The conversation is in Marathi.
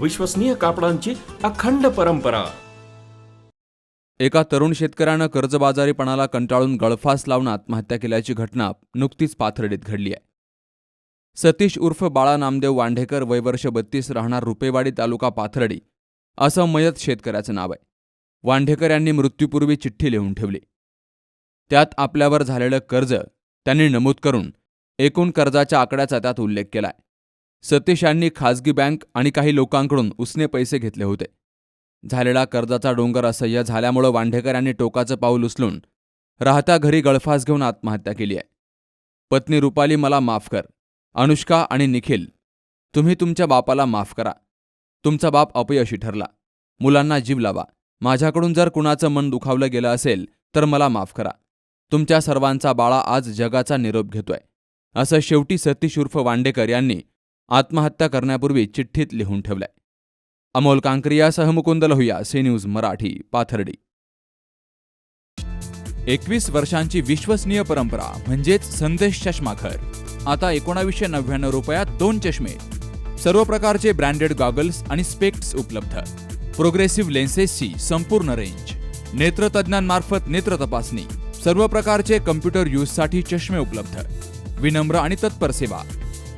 विश्वसनीय कापडांची अखंड परंपरा. एका तरुण शेतकऱ्यानं कर्जबाजारीपणाला कंटाळून गळफास लावून आत्महत्या केल्याची घटना नुकतीच पाथर्डीत घडली आहे. सतीश उर्फ बाळा नामदेव वांढेकर वयवर्ष बत्तीस राहणार रुपेवाडी तालुका पाथर्डी असं मयत शेतकऱ्याचं नाव आहे. वांढेकर यांनी मृत्यूपूर्वी चिठ्ठी लिहून ठेवली. त्यात आपल्यावर झालेलं कर्ज त्यांनी नमूद करून एकूण कर्जाच्या आकड्याचा त्यात उल्लेख केलाय. सतीश यांनी बँक आणि काही लोकांकडून उसने पैसे घेतले होते. झालेला कर्जाचा डोंगर असह्य झाल्यामुळं वांढेकर यांनी टोकाचं पाऊल उचलून राहत्या घरी गळफास घेऊन आत्महत्या केली आहे. पत्नी रुपाली मला माफ कर. अनुष्का आणि निखिल तुम्ही तुमच्या बापाला माफ करा. तुमचा बाप अपयशी ठरला. मुलांना जीव लावा. माझ्याकडून जर कुणाचं मन दुखावलं गेलं असेल तर मला माफ करा. तुमच्या सर्वांचा बाळा आज जगाचा निरोप घेतोय. असं शेवटी सतीश उर्फ वांडेकर यांनी आत्महत्या करण्यापूर्वी चिठ्ठीत लिहून ठेवलंय. अमोल कांकरियासह मुकुंद लोहिया सी न्यूज मराठी पाथर्डी. एकवीस वर्षांची विश्वसनीय परंपरा म्हणजेच संदेश चष्माखर आता एकोणावीसशे नव्याण्णव रुपयात दोन चष्मे. सर्व प्रकारचे ब्रँडेड गॉगल्स आणि स्पेक्ट्स उपलब्ध. प्रोग्रेसिव्ह लेन्सेसची संपूर्ण रेंज. नेत्रतज्ञांमार्फत नेत्र तपासणी. सर्व प्रकारचे कम्प्युटर यूजसाठी चष्मे उपलब्ध. विनम्र आणि तत्पर सेवा.